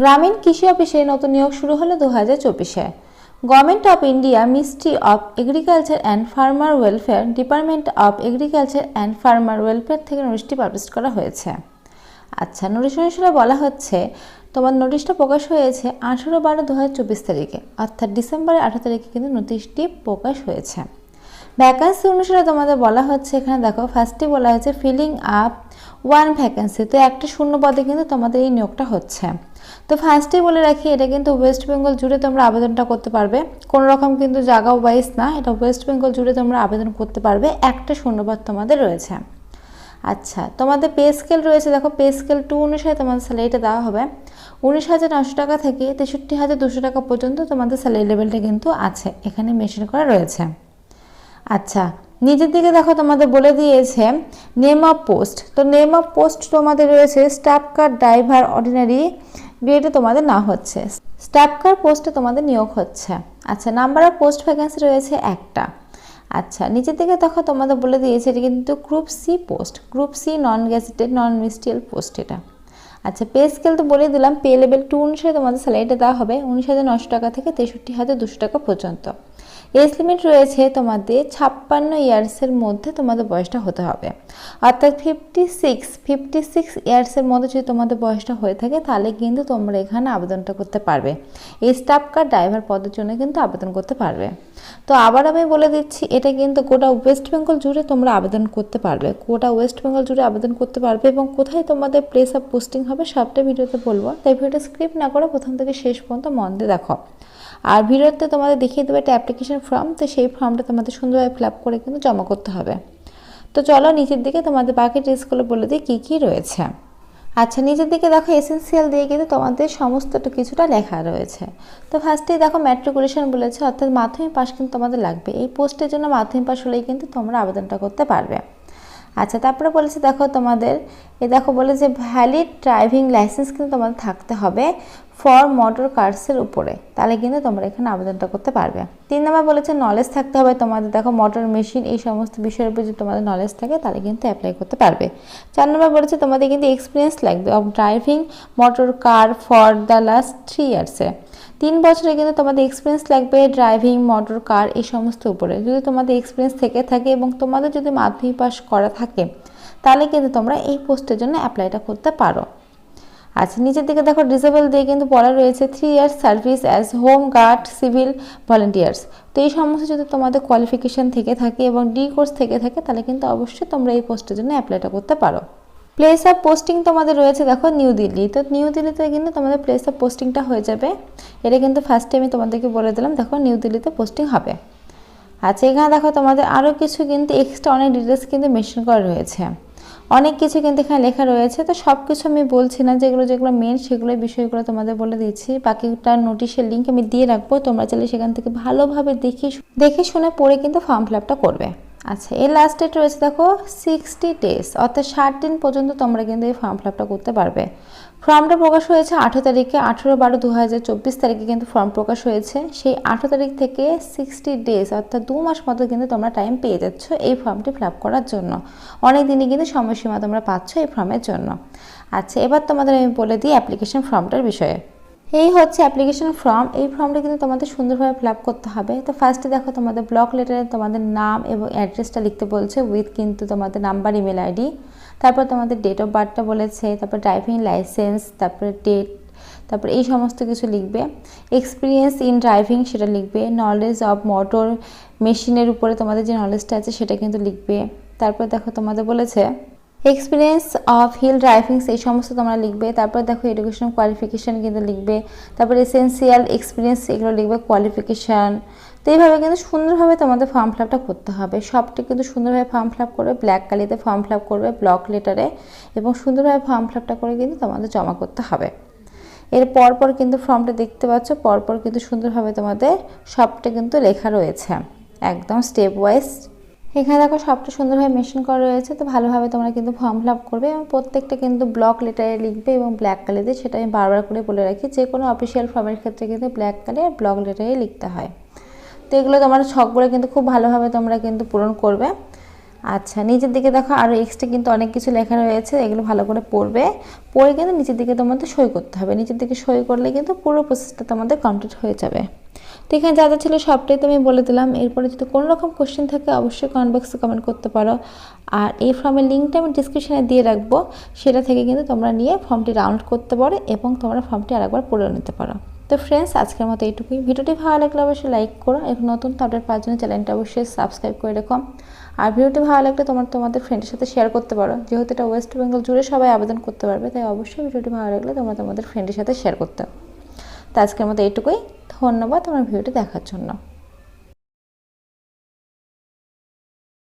গ্রামীণ কৃষি অফিসে নতুন নিয়োগ শুরু হলো দু হাজার চব্বিশে। Government of India ministry of agriculture and farmer welfare department of agriculture and farmer welfare থেকে নোটিশটি পাবলিশ করা হয়েছে। আচ্ছা নোটিশ অনুসারে বলা হচ্ছে, তোমার নোটিশটা প্রকাশ হয়েছে আঠেরো বারো দু হাজার চব্বিশ তারিখে, অর্থাৎ ডিসেম্বরের আঠারো তারিখে কিন্তু নোটিশটি প্রকাশ হয়েছে। ভ্যাকান্সি অনুসারে তোমাদের বলা হচ্ছে, এখানে দেখো ফার্স্টে বলা হয়েছে ফিলিং আপ ওয়ান ভ্যাকান্সি তো একটা শূন্য পদে কিন্তু তোমাদের এই নিয়োগটা হচ্ছে। তো ফার্স্টে বলে রাখি, এটা কিন্তু ওয়েস্ট বেঙ্গল জুড়ে তোমরা আবেদনটা করতে পারবে। কোনো রকম কিন্তু জায়গা ওয়াইজ না, এটা ওয়েস্ট বেঙ্গল জুড়ে তোমরা আবেদন করতে পারবে। একটা শূন্যপদ তোমাদের রয়েছে। আচ্ছা তোমাদের পে স্কেল রয়েছে, দেখো পে স্কেল টু অনুসারে তোমাদের স্যালারিটা দেওয়া হবে। উনিশ হাজার নশো টাকা থেকে তেষট্টি হাজার দুশো টাকা পর্যন্ত তোমাদের স্যালারি লেভেলটা কিন্তু আছে, এখানে মেশিন করা রয়েছে। আচ্ছা নিজের দিকে দেখো, তোমাদের বলে দিয়েছে নেম অফ পোস্ট তো নেম অফ পোস্ট তোমাদের রয়েছে স্টাফ কার ড্রাইভার অর্ডিনারি গ্রেডে তোমাদের না হচ্ছে। স্টাফ কার পোস্টে তোমাদের নিয়োগ হচ্ছে। আচ্ছা নাম্বার অফ পোস্ট ভ্যাকেন্সি রয়েছে একটা। আচ্ছা নিচের দিকে তখন তোমাদের বলে দিয়েছে এটা কিন্তু group C post group C non gazetted non ministerial post এটা। আচ্ছা পে স্কেল তো বলে দিলাম পে লেভেল টু অনুসারে তোমাদের স্যালারিটা দেওয়া হবে। উনিশ হাজার নশো টাকা থেকে তেষট্টি হাজার দুশো টাকা পর্যন্ত। এজ লিমিট রয়েছে তোমাদের ছাপ্পান্ন ইয়ার্সের মধ্যে তোমাদের বয়সটা হতে হবে। অর্থাৎ ফিফটি সিক্স ফিফটি সিক্স ইয়ার্সের মধ্যে যদি তোমাদের বয়সটা হয়ে থাকে, তাহলে কিন্তু তোমরা এখানে আবেদনটা করতে পারবে। এই স্টাফ কার ড্রাইভার পদের জন্য কিন্তু আবেদন করতে পারবে। তো আবার আমি বলে দিচ্ছি, এটা কিন্তু গোটা ওয়েস্ট বেঙ্গল জুড়ে তোমরা আবেদন করতে পারবে। গোটা ওয়েস্ট বেঙ্গল জুড়ে আবেদন করতে পারবে এবং কোথায় তোমাদের প্লেস অফ পোস্টিং হবে সবটা ভিডিওতে বলব। তাই ভিডিওটা স্ক্রিপ্ট না করে প্রথম থেকে শেষ পর্যন্ত মন দিয়ে দেখো। আর ভিডিওতে তোমাদের দেখিয়ে দেবো একটা অ্যাপ্লিকেশন ফর্ম তো সেই ফর্মটা তোমাদের সুন্দরভাবে ফিল আপ করে কিন্তু জমা করতে হবে। তো চলো নিচের দিকে তোমাদের বাকি ড্রেসগুলো বলে দিই কী কী রয়েছে। আচ্ছা নিজের দিকে দেখো এসেন্সিয়াল দিয়ে কিন্তু তোমাদের সমস্তটা কিছুটা লেখা রয়েছে। তো ফার্স্টেই দেখো ম্যাট্রিকুলেশন বলেছে, অর্থাৎ মাধ্যমিক পাস কিন্তু তোমাদের লাগবে। এই পোস্টের জন্য মাধ্যমিক পাস হলেই কিন্তু তোমরা আবেদনটা করতে পারবে। আচ্ছা তারপরে বলেছে, দেখো তোমাদের, এ দেখো বলেছে ভ্যালিড ড্রাইভিং লাইসেন্স কিন্তু তোমাদের থাকতে হবে ফর মোটর কার্সের উপরে। তাহলে কিন্তু তোমরা এখানে আবেদনটা করতে পারবে। তিন নম্বর বলেছে নলেজ থাকতে হবে তোমাদের। দেখো মোটর মেশিন এই সমস্ত বিষয়ের উপর যদি তোমাদের নলেজ থাকে, তাহলে কিন্তু অ্যাপ্লাই করতে পারবে। চার নম্বর বলেছে, তোমাদের কিন্তু এক্সপিরিয়েন্স লাগবে of driving motor car for the last three ইয়ার্সে তিন বছরে কিন্তু তোমাদের এক্সপিরিয়েন্স লাগবে ড্রাইভিং মোটর কার এই সমস্ত উপরে। যদি তোমাদের এক্সপিরিয়েন্স থেকে থাকে এবং তোমাদের যদি মাধ্যমিক পাস করা থাকে, তাহলে কিন্তু তোমরা এই পোস্টের জন্য অ্যাপ্লাইটা করতে পারো। আচ্ছা নিচের দিকে দেখো ডিসেবল দিয়ে কিন্তু বলা রয়েছে three years service as home guard civil volunteers তো এই সমস্ত যদি তোমাদের কোয়ালিফিকেশান থেকে থাকে এবং ডি কোর্স থেকে থাকে, তাহলে কিন্তু অবশ্যই তোমরা এই পোস্টের জন্য অ্যাপ্লাইটা করতে পারো। প্লেস অফ পোস্টিং তোমাদের রয়েছে, দেখো নিউ দিল্লি তো নিউ দিল্লিতে কিন্তু তোমাদের প্লেস অফ পোস্টিংটা হয়ে যাবে। এটা কিন্তু ফার্স্টে আমি তোমাদেরকে বলে দিলাম, দেখো নিউ দিল্লিতে পোস্টিং হবে। আচ্ছা এখানে দেখো, তোমাদের আরও কিছু কিন্তু এক্সট্রা অনেক ডিটেলস কিন্তু মেনশন করা রয়েছে। অনেক কিছু কিন্তু এখানে লেখা রয়েছে। তো সব কিছু আমি বলছি না, যেগুলো যেগুলো মেন সেগুলো বিষয়গুলো তোমাদের বলে দিচ্ছি। বাকিটা নোটিশের লিঙ্ক আমি দিয়ে রাখব। তোমরা চাইলে সেখান থেকে ভালোভাবে দেখে দেখে শুনে পড়ে কিন্তু ফর্ম ফিল করবে। আচ্ছা এর লাস্ট ডেট রয়েছে দেখো সিক্সটি ডেজ অর্থাৎ ষাট দিন পর্যন্ত তোমরা কিন্তু এই ফর্ম ফিল করতে পারবে। ফর্মটা প্রকাশ হয়েছে আঠেরো তারিখে, আঠেরো বারো দু হাজার চব্বিশ তারিখে কিন্তু ফর্ম প্রকাশ হয়েছে। সেই আঠেরো তারিখ থেকে সিক্সটি ডেজ অর্থাৎ দু মাস মতো কিন্তু তোমরা টাইম পেয়ে যাচ্ছ এই ফর্মটি ফিল করার জন্য। অনেক দিনই কিন্তু সময়সীমা তোমরা পাচ্ছ এই ফর্মের জন্য। আচ্ছা এবার তোমাদের আমি বলে দিই অ্যাপ্লিকেশন ফর্মটার বিষয়ে। এই হচ্ছে অ্যাপ্লিকেশন ফর্ম এই ফর্মটা কিন্তু তোমাদের সুন্দরভাবে ফিল করতে হবে। তো ফার্স্টে দেখো তোমাদের ব্লক লেটারে তোমাদের নাম এবং অ্যাড্রেসটা লিখতে বলছে উইথ কিন্তু তোমাদের নাম্বার ইমেল আইডি তারপর তোমাদের ডেট অফ বার্থটা বলেছে, তারপর ড্রাইভিং লাইসেন্স তারপরে ডেট তারপর এই সমস্ত কিছু লিখবে। এক্সপিরিয়েন্স ইন ড্রাইভিং সেটা লিখবে। নলেজ অফ মোটর মেশিনের উপরে তোমাদের যে নলেজটা আছে সেটা কিন্তু লিখবে। তারপর দেখো তোমাদের বলেছে এক্সপিরিয়েন্স অফ হিল ড্রাইভিংস এই সমস্ত তোমরা লিখবে। তারপর দেখো এডুকেশন কোয়ালিফিকেশান কিন্তু লিখবে। তারপর এসেন্সিয়াল এক্সপিরিয়েন্স এগুলো লিখবে কোয়ালিফিকেশান তো এইভাবে কিন্তু সুন্দরভাবে তোমাদের ফর্ম ফিল আপটা করতে হবে। সবটি কিন্তু সুন্দরভাবে ফর্ম ফিল আপ করবে। ব্ল্যাক কালিতে ফর্ম ফিল আপ করবে ব্লক লেটারে এবং সুন্দরভাবে ফর্ম ফিল আপটা করে কিন্তু তোমাদের জমা করতে হবে। এর পরপর কিন্তু ফর্মটা দেখতে পাচ্ছ, পরপর কিন্তু সুন্দরভাবে তোমাদের সবটা কিন্তু লেখা রয়েছে। একদম স্টেপ ওয়াইজ এখানে দেখো সবটা সুন্দরভাবে মেশিন করা রয়েছে, তো ভালোভাবে তোমরা কিন্তু ফর্ম ফিল করবে এবং প্রত্যেকটা কিন্তু ব্লক লেটারে লিখবে এবং ব্ল্যাক কালার দিয়ে সেটা আমি বারবার করে বলে রাখি, যে কোনো অফিসিয়াল ফর্মের ক্ষেত্রে কিন্তু ব্ল্যাক কালি আর ব্লক লেটারে লিখতে হয়। তো এগুলো তোমার ছকগুলো কিন্তু খুব ভালোভাবে তোমরা কিন্তু পূরণ করবে। আচ্ছা নিচের দিকে দেখো আরও এক্সট্রা কিন্তু অনেক কিছু লেখা রয়েছে, এগুলো ভালো করে পড়বে। পড়ে কিন্তু নিচের দিকে তোমাদের সই করতে হবে, নিচের দিকে সই করলে কিন্তু পুরো প্রসেসটা তোমাদের কমপ্লিট হয়ে যাবে। তো এখানে যা যা ছিল সবটাই তো আমি বলে দিলাম। এরপরে যদি কোনো রকম কোশ্চেন থাকে, অবশ্যই কমেন্ট বক্সে কমেন্ট করতে পারো। আর এই ফর্মের লিঙ্কটা আমি ডিসক্রিপশানে দিয়ে রাখব। সেটা থেকে কিন্তু তোমরা নিয়ে ফর্মটি ডাউনলোড করতে পারো এবং তোমরা ফর্মটি আরেকবার পড়ে নিতে পারো। তো ফ্রেন্ডস আজকের মতো এইটুকুই। ভিডিওটি ভালো লাগলে অবশ্যই লাইক করো। এবং নতুন তো আপডেট পাওয়ার জন্য চ্যানেলটা অবশ্যই সাবস্ক্রাইব করে রেখো। আর ভিডিওটি ভালো লাগলে তোমার, তোমাদের ফ্রেন্ডের সাথে শেয়ার করতে পারো। যেহেতু এটা ওয়েস্ট বেঙ্গল জুড়ে সবাই আবেদন করতে পারবে, তাই অবশ্যই ভিডিওটি ভালো লাগলে তোমরা তোমাদের ফ্রেন্ডের সাথে শেয়ার করতে। তো আজকের মতো এটুকুই ধন্যবাদ আমার ভিডিওটি দেখার জন্য।